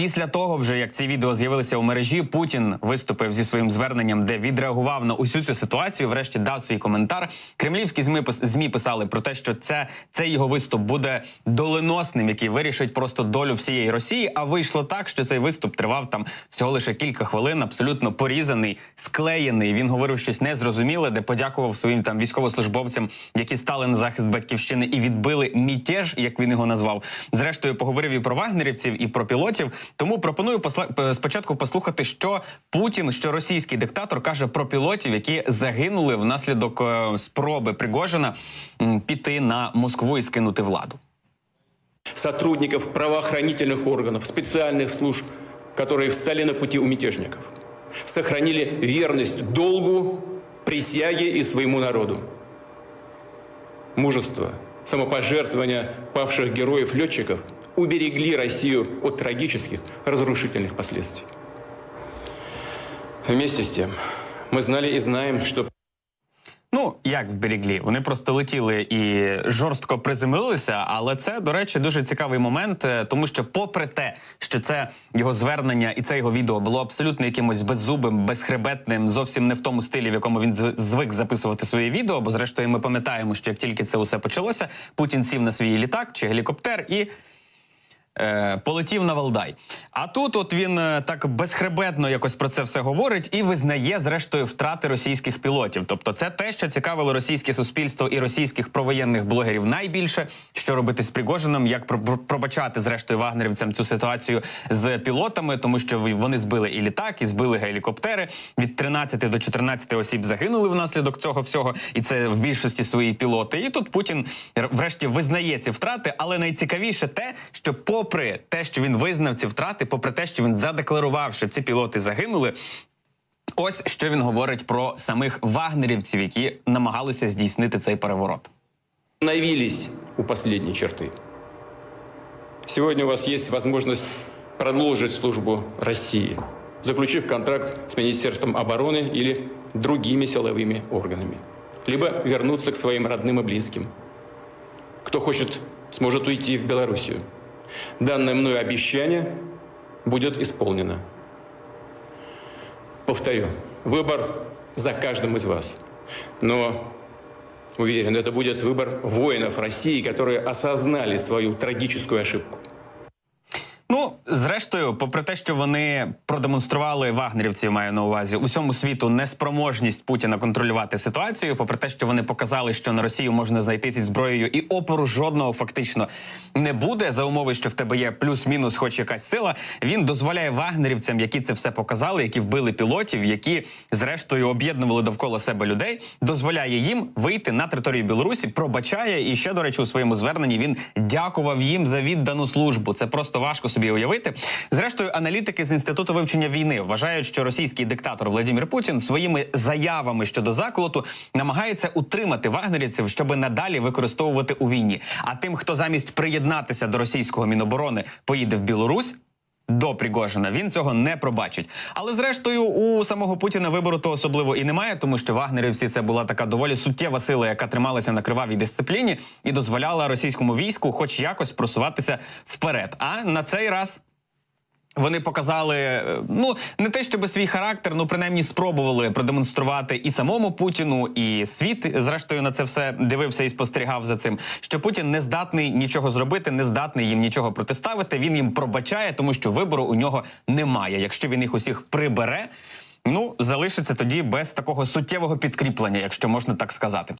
Після того, вже як ці відео з'явилися у мережі, Путін виступив зі своїм зверненням, де відреагував на усю цю ситуацію. Врешті дав свій коментар. Кремлівські змі змі писали про те, що це цей його виступ буде доленосним, який вирішить просто долю всієї Росії. А вийшло так, що цей виступ тривав там всього лише кілька хвилин, абсолютно порізаний, склеєний. Він говорив щось незрозуміле, де подякував своїм там військовослужбовцям, які стали на захист батьківщини і відбили мятеж, як він його назвав. Зрештою, поговорив і про вагнерівців, і про пілотів. Тому пропоную посла- п- спочатку послухати, що Путін, що російський диктатор каже про пілотів, які загинули внаслідок е, спроби Пригожина м, піти на Москву і скинути владу. сотрудников правоохранительных органов, специальных служб, которые встали на пути у мятежников, сохранили верность долгу, присяге и своему народу. Мужество, самопожертвование павших героев-летчиков уберегли Россию от трагических, разрушительных последствий. Вместе с тем, мы знали и знаем, что Ну, як в береглі, вони просто летіли і жорстко приземлилися. Але це, до речі, дуже цікавий момент, е, тому що, попри те, що це його звернення і це його відео було абсолютно якимось беззубим, безхребетним, зовсім не в тому стилі, в якому він звик записувати свої відео. Бо, зрештою, ми пам'ятаємо, що як тільки це усе почалося, Путін сів на свій літак чи гелікоптер і е, полетів на Валдай. А тут, от він е, так безхребетно якось про це все говорить і визнає, зрештою, втрати російських пілотів. Тобто, це те, що цікавило російське суспільство і російських провоєнних блогерів найбільше, що робити з Пригожином, як про- про- пробачати зрештою вагнерівцям цю ситуацію з пілотами, тому що вони збили і літак, і збили гелікоптери. Від 13 до 14 осіб загинули внаслідок цього всього, і це в більшості свої пілоти. І тут Путін врешті визнає ці втрати, але найцікавіше те, що попри те, що він визнав ці втрати, попри те, що він задекларував, що ці пілоти загинули. Ось що він говорить про самих вагнерівців, які намагалися здійснити цей переворот. остановились у последней черты. Сегодня у вас есть возможность продолжить службу России, заключив контракт с Министерством обороны или другими силовыми органами. Либо вернуться к своим родным и близким. Кто хочет, сможет уйти в Белоруссию. Данное мною обещание будет исполнено. Повторю, выбор за каждым из вас. Но Уверен, это будет выбор воинов России, которые осознали свою трагическую ошибку. Зрештою, попри те, що вони продемонстрували вагнерівців, маю на увазі усьому світу неспроможність Путіна контролювати ситуацію, попри те, що вони показали, що на Росію можна зайти зі зброєю, і опору жодного фактично не буде за умови, що в тебе є плюс-мінус, хоч якась сила. Він дозволяє вагнерівцям, які це все показали, які вбили пілотів, які зрештою об'єднували довкола себе людей, дозволяє їм вийти на територію Білорусі, пробачає і ще до речі у своєму зверненні він дякував їм за віддану службу. Це просто важко собі уявити. Зрештою, аналітики з інституту вивчення війни вважають, що російський диктатор Владимир Путін своїми заявами щодо заколоту намагається утримати вагнерівців, щоб надалі використовувати у війні. А тим, хто замість приєднатися до російського міноборони поїде в Білорусь. До Пригожина він цього не пробачить. Але зрештою, у самого Путіна вибору то особливо і немає, тому що вагнерівці це була така доволі суттєва сила, яка трималася на кривавій дисципліні і дозволяла російському війську, хоч якось просуватися вперед. А на цей раз. Вони показали е, ну не те, щоб свій характер, ну принаймні спробували продемонструвати і самому Путіну, і світ зрештою на це все дивився і спостерігав за цим. Що Путін не здатний нічого зробити, не здатний їм нічого протиставити. Він їм пробачає, тому що вибору у нього немає. Якщо він їх усіх прибере, ну залишиться тоді без такого суттєвого підкріплення, якщо можна так сказати.